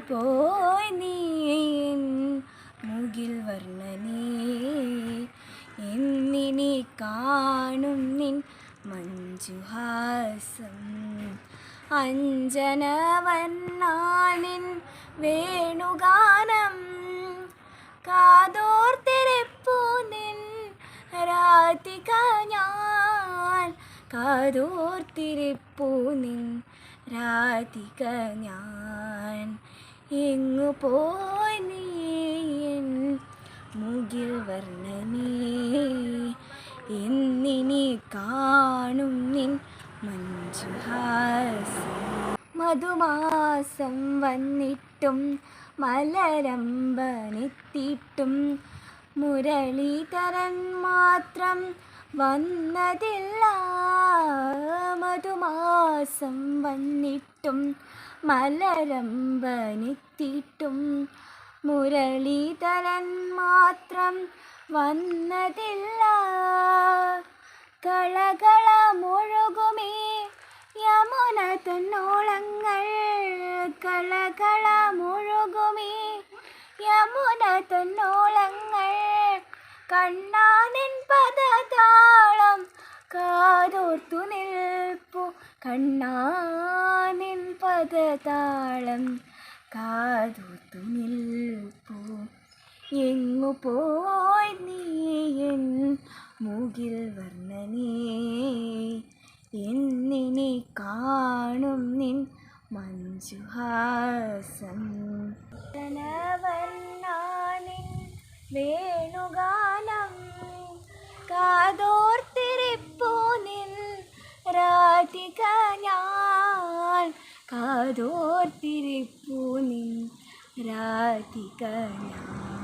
പോയി നീ മുകിൽ വർണനേ. എന്നിനി കാണും നിൻ മഞ്ജുഹാസം. അഞ്ജനവന്നാനിൻ വേണുഗാനം. കാതോർത്തിരിപ്പു നിൻ രാധിക ഞാൻ. കാതോർത്തിരിപ്പു നിൻ രാധിക ഞാൻ. എങ്ങു പോയി നീ എൻ മുകിൽ വർണനേ? എന്നിനി കാണും നിൻ മഞ്ജുഹാസം. മധുമാസം വന്നിട്ടും മലരമ്പനെത്തിയിട്ടും മുരളീധരൻ മാത്രം വന്നതില്ല. മധുമാസം വന്നിട്ടും മലരമ്പനെത്തിയിട്ടും മുരളീധരൻ മാത്രം വന്നതില്ല. കളകള മുഴുകുമേ യമുന തന്നോളങ്ങൾ. കളകള മുഴുകുമേ യമുന തന്നോളങ്ങൾ. കണ്ണാനിൻ പദതാളം കാതോർത്തു കണ്ണാനിൻ പദതാളം കാതോർത്തു നിൽപ്പു. എങ്ങു പോയി നീ മുകിൽ വർണനേ? എന്നിനെ കാണും നിൻ മഞ്ജുഹാസം. വേണുഗാനം കാതോർത്തിരിപ്പു കാതോർത്തിരിപ്പു നിൻ രാധിക ഞാൻ.